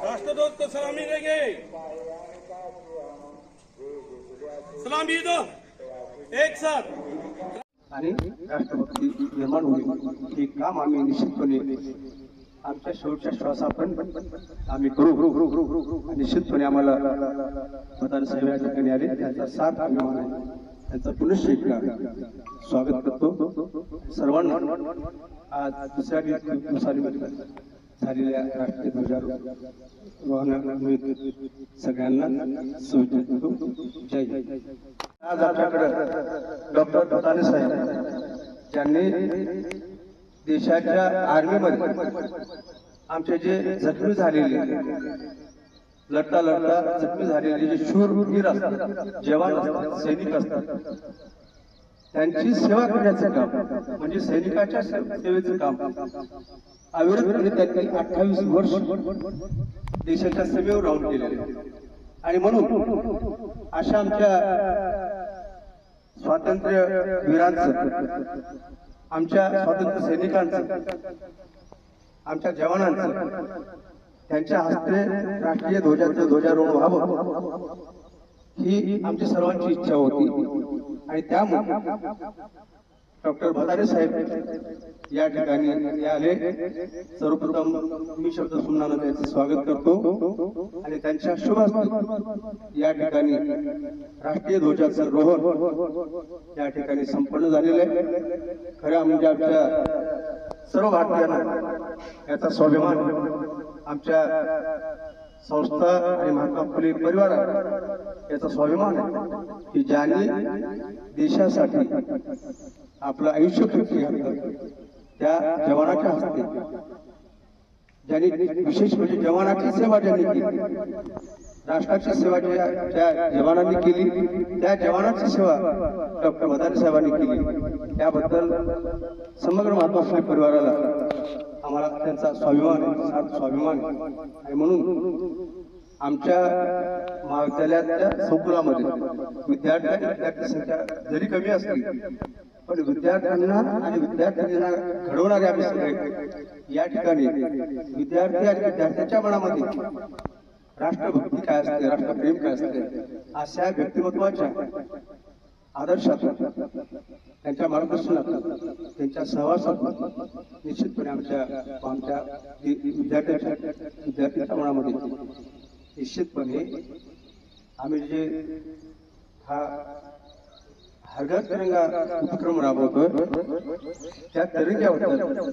राष्ट्रदूत को सलामी गे सलामी दो। एक साथ। आणि राष्ट्रपती निर्माण होईल हे काम आम्ही निश्चितपणे आमच्या शेवटच्या श्वासापर्यंत आम्ही करू. निश्चितपणे आम्हाला मतदान साहेब या ठिकाणी आले त्यांचा साथ अभिमान आहे त्यांचा पुनश्च एकदा स्वागत करतो. सर्वांना आज दुसऱ्या दिवसानिमित्त झालेल्या राष्ट्रीय ध्वजारोहणानिमित्त सगळ्यांना शुभेच्छा देतो. जय जय आज आपल्याकडे डॉक्टर भताने साहेब ज्यांनी देशाच्या आर्मीमध्ये आमचे जे जखमी झालेले लढता लढता जखमी झालेले जे शूरवीर असतात जवान असतात सैनिक असतात त्यांची सेवा करण्याचं काम म्हणजे सैनिकाच्या सेवेचं काम अविरतपणे म्हणजे त्यांनी अठ्ठावीस वर्ष देशाच्या सेवेवर राहून केलेले आणि म्हणून अशा आमच्या स्वातंत्र्य वीरांचं आमच्या स्वातंत्र्य सैनिकांचं आमच्या जवानांचं त्यांच्या हस्ते राष्ट्रीय ध्वजाचं ध्वजारोहण व्हावं ही आमची सर्वांची इच्छा होती. आणि त्यामुळे डॉक्टर भदारे साहेब या ठिकाणी आले. सर्वप्रथम मी शब्द सुमनानं त्यांचं स्वागत करतो आणि त्यांच्या शुभ या ठिकाणी राष्ट्रीय ध्वजाचं रोहन या ठिकाणी संपन्न झालेलं आहे. खऱ्या म्हणजे आमच्या सर्व भारतीयांना याचा स्वाभिमान आमच्या संस्था आणि महात्मा फुले परिवार याचा स्वाभिमान आहे. की ज्यांनी देशासाठी आपलं आयुष्य खर्ची घातलं त्या जवानाच्या हस्ते ज्यांनी विशेष म्हणजे जवानाची सेवा ज्यांनी केली राष्ट्राची सेवा ज्या जवानांनी केली त्या जवानाची सेवा डॉक्टर मदान साहेबांनी केली. त्याबद्दल समग्र महात्मा फुले परिवाराला आम्हाला त्यांचा स्वाभिमान आहे स्वाभिमान आहे. आणि म्हणून आमच्या महाविद्यालयातल्या संकुलामध्ये विद्यार्थ्यांची विद्यार्थी संख्या जरी कमी असली पण विद्यार्थ्यांना आणि विद्यार्थ्यांना घडवणारे आम्ही सगळे या ठिकाणी विद्यार्थी आणि विद्यार्थ्यांच्या मनामध्ये राष्ट्रभक्ती काय असते राष्ट्रप्रेम काय असते अशा व्यक्तिमत्वाच्या आदर्शात त्यांच्या मार्गदर्शनात त्यांच्या सहवासात निश्चितपणे आमच्या आमच्या विद्यार्थ्यांच्या विद्यार्थ्यांच्या मनामध्ये निश्चितपणे आम्ही जे हा हरघर तिरंगा उपक्रम राबवतोय त्या तिरंग्यावर